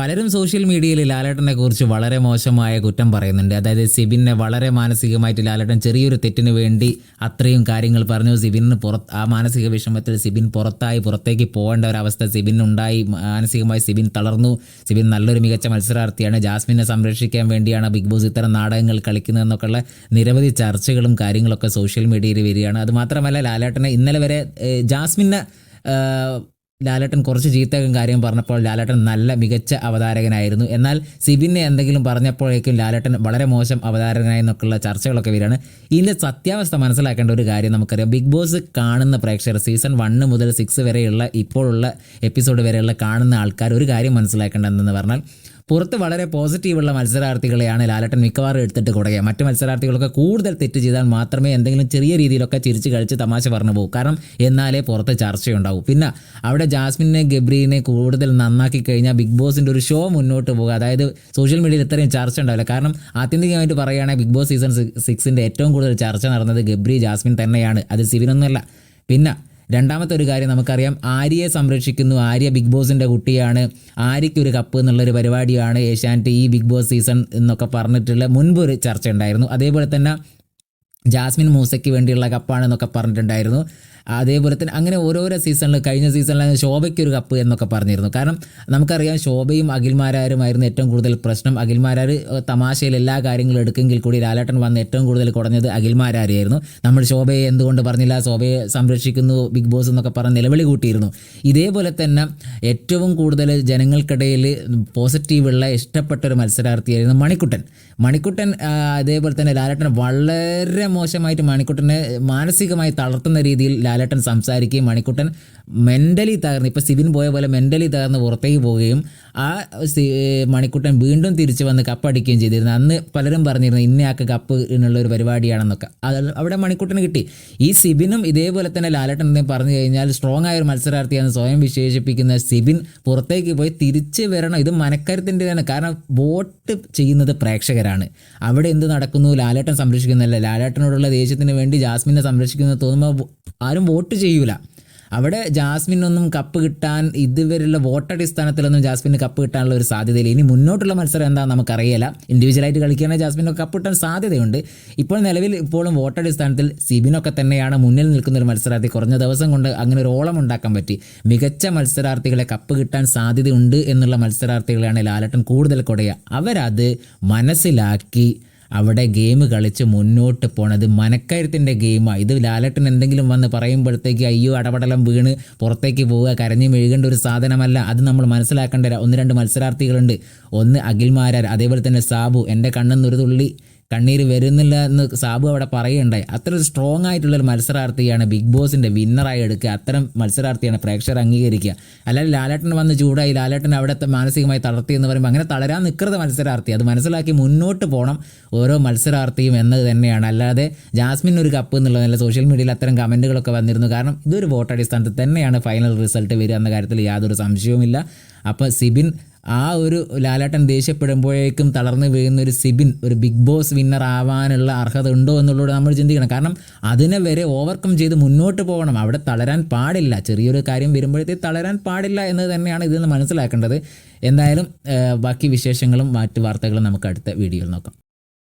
പലരും സോഷ്യൽ മീഡിയയിൽ ലാലേട്ടനെ കുറിച്ച് വളരെ മോശമായ കുറ്റം പറയുന്നുണ്ട്. അതായത് സിബിനെ വളരെ മാനസികമായിട്ട് ലാലേട്ടൻ ചെറിയൊരു തെറ്റിന് വേണ്ടി അത്രയും കാര്യങ്ങൾ പറഞ്ഞു. സിബിന് പുറത്ത് ആ മാനസിക വിഷമത്തിൽ സിബിൻ പുറത്തായി പുറത്തേക്ക് പോകേണ്ട ഒരവസ്ഥ സിബിനുണ്ടായി. മാനസികമായി സിബിൻ തളർന്നു. സിബിൻ നല്ലൊരു മികച്ച മത്സരാർത്ഥിയാണ്. ജാസ്മിനെ സംരക്ഷിക്കാൻ വേണ്ടിയാണ് ബിഗ് ബോസ് ഇത്തരം നാടകങ്ങൾ കളിക്കുന്നതെന്നൊക്കെയുള്ള നിരവധി ചർച്ചകളും കാര്യങ്ങളൊക്കെ സോഷ്യൽ മീഡിയയിൽ വരികയാണ്. അതുമാത്രമല്ല ലാലേട്ടനെ ഇന്നലെ വരെ ജാസ്മിനെ ലാലേട്ടൻ കുറച്ച് ചീത്തകം കാര്യം പറഞ്ഞപ്പോൾ ലാലേട്ടൻ നല്ല മികച്ച അവതാരകനായിരുന്നു. എന്നാൽ സിബിനെ എന്തെങ്കിലും പറഞ്ഞപ്പോഴേക്കും ലാലേട്ടൻ വളരെ മോശം അവതാരകനായി എന്നൊക്കെയുള്ള ചർച്ചകളൊക്കെ വരികയാണ്. ഇതിന്റെ സത്യാവസ്ഥ മനസ്സിലാക്കേണ്ട ഒരു കാര്യം നമുക്കറിയാം. ബിഗ് ബോസ് കാണുന്ന പ്രേക്ഷകർ സീസൺ വണ്ണ് മുതൽ സിക്സ് വരെയുള്ള ഇപ്പോഴുള്ള എപ്പിസോഡ് വരെയുള്ള കാണുന്ന ആൾക്കാർ ഒരു കാര്യം മനസ്സിലാക്കേണ്ടതെന്ന് പറഞ്ഞാൽ പുറത്ത് വളരെ പോസിറ്റീവുള്ള മത്സരാർത്ഥികളെയാണ് ലാലട്ടൻ മിക്കവാറും എടുത്തിട്ട് കൊടുക്കുക. മറ്റ് മത്സരാർത്ഥികളൊക്കെ കൂടുതൽ തെറ്റ് ചെയ്താൽ മാത്രമേ എന്തെങ്കിലും ചെറിയ രീതിയിലൊക്കെ ചിരിച്ച് കഴിച്ച് തമാശ പറഞ്ഞു പോകും. കാരണം എന്നാലേ പുറത്ത് ചർച്ചയുണ്ടാവും. പിന്നെ അവിടെ ജാസ്മിനെ ഗബ്രീനെ കൂടുതൽ നന്നാക്കി കഴിഞ്ഞാൽ ബിഗ് ബോസിന്റെ ഒരു ഷോ മുന്നോട്ട് പോകുക. അതായത് സോഷ്യൽ മീഡിയയിൽ ഇത്രയും ചർച്ച ഉണ്ടാവില്ല. കാരണം ആത്യന്തികമായിട്ട് പറയുകയാണെങ്കിൽ ബിഗ് ബോസ് സീസൺ സിക്സിന്റെ ഏറ്റവും കൂടുതൽ ചർച്ച നടന്നത് ഗബ്രി ജാസ്മിൻ തന്നെയാണ്. അത് സിവിനൊന്നുമല്ല പിന്നെ രണ്ടാമത്തെ ഒരു കാര്യം നമുക്കറിയാം ആര്യയെ സംരക്ഷിക്കുന്നു. ആര്യ ബിഗ് ബോസിന്റെ കുട്ടിയാണ്. ആര്യയ്ക്ക് ഒരു കപ്പ് എന്നുള്ളൊരു പരിപാടിയാണ് ഏഷ്യാനെറ്റ് ഈ ബിഗ് ബോസ് സീസൺ എന്നൊക്കെ പറഞ്ഞിട്ടുള്ള മുൻപ് ഒരു ചർച്ച ഉണ്ടായിരുന്നു. അതേപോലെ തന്നെ ജാസ്മിൻ മൂസയ്ക്ക് വേണ്ടിയുള്ള കപ്പാണെന്നൊക്കെ പറഞ്ഞിട്ടുണ്ടായിരുന്നു. അതേപോലെ തന്നെ അങ്ങനെ ഓരോരോ സീസണിൽ കഴിഞ്ഞ സീസണിൽ ശോഭയ്ക്ക് ഒരു കപ്പ് എന്നൊക്കെ പറഞ്ഞിരുന്നു. കാരണം നമുക്കറിയാം ശോഭയും അഖിൽമാരാരുമായിരുന്നു ഏറ്റവും കൂടുതൽ പ്രശ്നം. അഖിൽമാരാർ തമാശയിൽ എല്ലാ കാര്യങ്ങളും എടുക്കെങ്കിൽ കൂടി ലാലേട്ടൻ വന്ന് ഏറ്റവും കൂടുതൽ കുറഞ്ഞത് അഖിൽമാരായിരുന്നു നമ്മൾ ശോഭയെ എന്തുകൊണ്ട് പറഞ്ഞില്ല? ശോഭയെ സംരക്ഷിക്കുന്നു ബിഗ് ബോസ് എന്നൊക്കെ പറഞ്ഞ് നിലവിളി കൂട്ടിയിരുന്നു. ഇതേപോലെ തന്നെ ഏറ്റവും കൂടുതൽ ജനങ്ങൾക്കിടയിൽ പോസിറ്റീവുള്ള ഇഷ്ടപ്പെട്ട ഒരു മത്സരാർത്ഥിയായിരുന്നു മണിക്കുട്ടൻ. മണിക്കുട്ടൻ അതേപോലെ തന്നെ ലാലേട്ടൻ വളരെ മോശമായിട്ട് മണിക്കുട്ടനെ മാനസികമായി തളർത്തുന്ന രീതിയിൽ ലാലേട്ടൻ സംസാരിക്കുകയും മണിക്കുട്ടൻ മെന്റലി തകർന്ന് ഇപ്പോൾ സിബിൻ പോയ പോലെ മെന്റലി തകർന്ന് പുറത്തേക്ക് പോവുകയും ആ മണിക്കുട്ടൻ വീണ്ടും തിരിച്ചു വന്ന് കപ്പടിക്കുകയും ചെയ്തിരുന്നു. അന്ന് പലരും പറഞ്ഞിരുന്നു ഇന്നയാൾക്ക് കപ്പ് എന്നുള്ള ഒരു പരിപാടിയാണെന്നൊക്കെ. അത് അവിടെ മണിക്കുട്ടന് കിട്ടി. ഈ സിബിനും ഇതേപോലെ തന്നെ ലാലേട്ടൻ എന്തെങ്കിലും പറഞ്ഞു കഴിഞ്ഞാൽ സ്ട്രോങ് ആയ ഒരു മത്സരാർത്ഥിയാണ് സ്വയം വിശേഷിപ്പിക്കുന്ന സിബിൻ പുറത്തേക്ക് പോയി തിരിച്ചു വരണം. ഇത് മനക്കരുത്തിന്റെതാണ്. കാരണം വോട്ട് ചെയ്യുന്നത് പ്രേക്ഷകരാണ്. അവിടെ എന്ത് നടക്കുന്നു? ലാലേട്ടൻ സംരക്ഷിക്കുന്നില്ല ലാലേട്ടനോടുള്ള ദേഷ്യത്തിന് വേണ്ടി ജാസ്മിനെ സംരക്ഷിക്കുന്നത് തോന്നുമ്പോൾ ആരും വോട്ട് ചെയ്യൂല. അവിടെ ജാസ്മിനൊന്നും കപ്പ് കിട്ടാൻ ഇതുവരെയുള്ള വോട്ടടിസ്ഥാനത്തിലൊന്നും ജാസ്മിന് കപ്പ് കിട്ടാനുള്ള ഒരു സാധ്യതയില്ല. ഇനി മുന്നോട്ടുള്ള മത്സരം എന്താണെന്ന് നമുക്കറിയില്ല. ഇൻഡിവിജ്വലായിട്ട് കളിക്കുകയാണെങ്കിൽ ജാസ്മിനൊക്കെ കപ്പ് കിട്ടാൻ സാധ്യതയുണ്ട്. ഇപ്പോൾ നിലവിൽ ഇപ്പോഴും വോട്ടടിസ്ഥാനത്തിൽ സിബിനൊക്കെ തന്നെയാണ് മുന്നിൽ നിൽക്കുന്ന ഒരു മത്സരാർത്ഥി. കുറഞ്ഞ ദിവസം കൊണ്ട് അങ്ങനെ ഒരു ഓളം ഉണ്ടാക്കാൻ പറ്റി. മികച്ച മത്സരാർത്ഥികളെ കപ്പ് കിട്ടാൻ സാധ്യതയുണ്ട് എന്നുള്ള മത്സരാർത്ഥികളെയാണ് ലാലട്ടൻ കൂടുതൽ കൊടയ അവരത് മനസ്സിലാക്കി അവിടെ ഗെയിം കളിച്ച് മുന്നോട്ട് പോണത് മനക്കരുത്തിന്റെ ഗെയിമാണ് ഇത് ലാലട്ടൻ എന്തെങ്കിലും വന്ന് പറയുമ്പോഴത്തേക്ക് അയ്യോ അടപടലം വീണ് പുറത്തേക്ക് പോവുക കരഞ്ഞു മെഴുകേണ്ട ഒരു സാധനമല്ല. അത് നമ്മൾ മനസ്സിലാക്കേണ്ട ഒന്ന് രണ്ട് മത്സരാർത്ഥികളുണ്ട്. ഒന്ന് അഖിൽമാരാർ അതേപോലെ തന്നെ സാബു എന്റെ കണ്ണെന്നൊരു തുള്ളി. കണ്ണീര് വരുന്നില്ല എന്ന് സാബു അവിടെ പറയുണ്ടായി അത്ര സ്ട്രോങ് ആയിട്ടുള്ള ഒരു മത്സരാർത്ഥിയാണ് ബിഗ് ബോസിന്റെ വിന്നറായി എടുക്കുക. അത്തരം മത്സരാർത്ഥിയാണ് പ്രേക്ഷകർ അംഗീകരിക്കുക. അല്ലാതെ ലാലേട്ടൻ വന്ന് ചൂടായി ലാലേട്ടൻ അവിടുത്തെ മാനസികമായി തളർത്തി എന്ന് പറയുമ്പോൾ അങ്ങനെ തളരാൻ നിൽക്കരുത് മത്സരാർത്ഥി. അത് മനസ്സിലാക്കി മുന്നോട്ട് പോകണം ഓരോ മത്സരാർത്ഥിയും എന്നത് തന്നെയാണ്. അല്ലാതെ ജാസ്മിൻ ഒരു കപ്പ് എന്നുള്ളത് എന്നുള്ളതല്ല സോഷ്യൽ മീഡിയയിൽ അത്തരം കമന്റുകളൊക്കെ വന്നിരുന്നു. കാരണം ഇതൊരു വോട്ടടിസ്ഥാനത്ത് തന്നെയാണ് ഫൈനൽ റിസൾട്ട് വരിക എന്ന കാര്യത്തിൽ യാതൊരു സംശയവുമില്ല. അപ്പോൾ സിബിൻ ആ ഒരു ലാലാട്ടൻ ദേഷ്യപ്പെടുമ്പോഴേക്കും തളർന്നു വീഴുന്ന ഒരു സിബിൻ ഒരു ബിഗ് ബോസ് വിന്നർ ആവാനുള്ള അർഹത ഉണ്ടോ എന്നുള്ളത് നമ്മൾ ചിന്തിക്കണം. കാരണം അതിനെ വരെ ഓവർകം ചെയ്ത് മുന്നോട്ട് പോകണം. അവിടെ തളരാൻ പാടില്ല. ചെറിയൊരു കാര്യം വരുമ്പോഴത്തേക്ക് തളരാൻ പാടില്ല എന്ന് തന്നെയാണ് ഇതിൽ നിന്ന് മനസ്സിലാക്കേണ്ടത്. എന്തായാലും ബാക്കി വിശേഷങ്ങളും മറ്റു വാർത്തകളും നമുക്ക് അടുത്ത വീഡിയോയിൽ നോക്കാം.